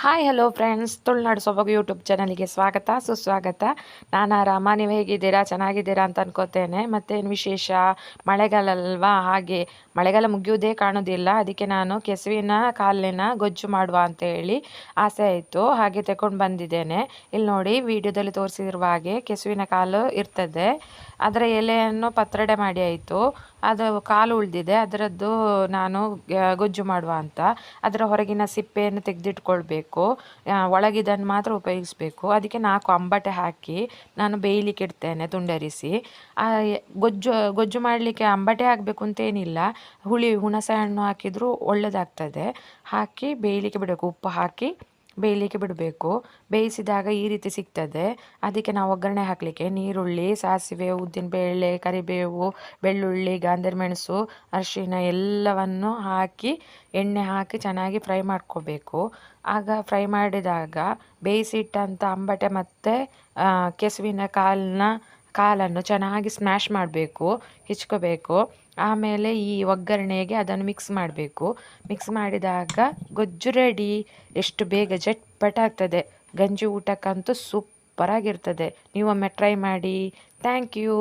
Hi hello friends Tulunadu ಸೊಬಗು YouTube ಚಾನಲ್ಗೆ ಸ್ವಾಗತ, ಸುಸ್ವಾಗತ. ನಾನು ಆರಾಮ ನೀವು ಹೇಗಿದ್ದೀರಾ? ಚೆನ್ನಾಗಿದ್ದೀರಾ ಅಂತ ಅನ್ಕೋತೇನೆ. ಮತ್ತೇನು ವಿಶೇಷ? ಮಳೆಗಾಲ ಅಲ್ವಾ ಹಾಗೆ ಮಳೆಗಾಲ ಮುಗಿಯೋದೇ ಕಾಣೋದಿಲ್ಲ. ಅದಕ್ಕೆ ನಾನು ಕೆಸುವಿನ ಕಾಲಿನ ಗೊಜ್ಜು ಮಾಡುವ ಅಂತ ಹೇಳಿ ಆಸೆ ಆಯಿತು. ಹಾಗೆ ತಗೊಂಡು ಬಂದಿದ್ದೇನೆ. ಇಲ್ಲಿ ನೋಡಿ, ವಿಡಿಯೋದಲ್ಲಿ ತೋರಿಸಿರುವ ಹಾಗೆ ಕೆಸುವಿನ ಕಾಲು ಇರ್ತದೆ. ಅದರ ಎಲೆಯನ್ನು ಪತ್ರಡೆ ಮಾಡಿ ಆಯಿತು. ಅದು ಕಾಲು ಉಳಿದಿದೆ. ಅದರದ್ದು ನಾನು ಗೊಜ್ಜು ಮಾಡುವ ಅಂತ. ಅದರ ಹೊರಗಿನ ಸಿಪ್ಪೆಯನ್ನು ತೆಗೆದಿಟ್ಕೊಳ್ಬೇಕು. ಒಳಗಿದನ್ನು ಮಾತ್ರ ಉಪಯೋಗಿಸಬೇಕು. ಅದಕ್ಕೆ ನಾಲ್ಕು ಅಂಬಟೆ ಹಾಕಿ ನಾನು ಬೇಯಲಿಕ್ಕೆ ಇಡ್ತೇನೆ ತುಂಡರಿಸಿ. ಗೊಜ್ಜು ಗೊಜ್ಜು ಮಾಡಲಿಕ್ಕೆ ಅಂಬಟೆ ಹಾಕಬೇಕು ಅಂತೇನಿಲ್ಲ ಹುಳಿ, ಹುಣಸೆ ಹಣ್ಣು ಹಾಕಿದರೂ ಒಳ್ಳೆಯದಾಗ್ತದೆ ಹಾಕಿ ಬೇಯಲಿಕ್ಕೆ ಬಿಡಬೇಕು. ಉಪ್ಪು ಹಾಕಿ ಬೇಯಲಿಕ್ಕೆ ಬಿಡಬೇಕು. ಬೇಯಿಸಿದಾಗ ಈ ರೀತಿ ಸಿಗ್ತದೆ. ಅದಕ್ಕೆ ನಾವು ಒಗ್ಗರಣೆ ಹಾಕಲಿಕ್ಕೆ ನೀರುಳ್ಳಿ, ಸಾಸಿವೆ ಉದ್ದಿನಬೇಳೆ ಕರಿಬೇವು, ಬೆಳ್ಳುಳ್ಳಿ ಗಾಂಧರ್ ಮೆಣಸು ಅರಿಶಿನ ಎಲ್ಲವನ್ನು ಹಾಕಿ ಎಣ್ಣೆ ಹಾಕಿ ಚೆನ್ನಾಗಿ ಫ್ರೈ ಮಾಡ್ಕೋಬೇಕು. ಆಗ ಫ್ರೈ ಮಾಡಿದಾಗ ಬೇಯಿಸಿಟ್ಟಂಥ ಅಂಬಟೆ ಮತ್ತು ಕೆಸುವಿನ ಕಾಲನ್ನ ಕಾಲನ್ನು ಚೆನ್ನಾಗಿ ಸ್ಮ್ಯಾಶ್ ಮಾಡಬೇಕು, ಹೆಚ್ಕೋಬೇಕು. ಆಮೇಲೆ ಈ ಒಗ್ಗರಣೆಗೆ ಅದನ್ನು ಮಿಕ್ಸ್ ಮಾಡಬೇಕು. ಮಿಕ್ಸ್ ಮಾಡಿದಾಗ ಗೊಜ್ಜು ರೆಡಿ ಎಷ್ಟು ಬೇಗ ಜಟ್ಪಟ ಆಗ್ತದೆ. ಗಂಜಿ ಊಟಕ್ಕಂತೂ ಸೂಪರಾಗಿರ್ತದೆ ನೀವೊಮ್ಮೆ ಟ್ರೈ ಮಾಡಿ. Thank you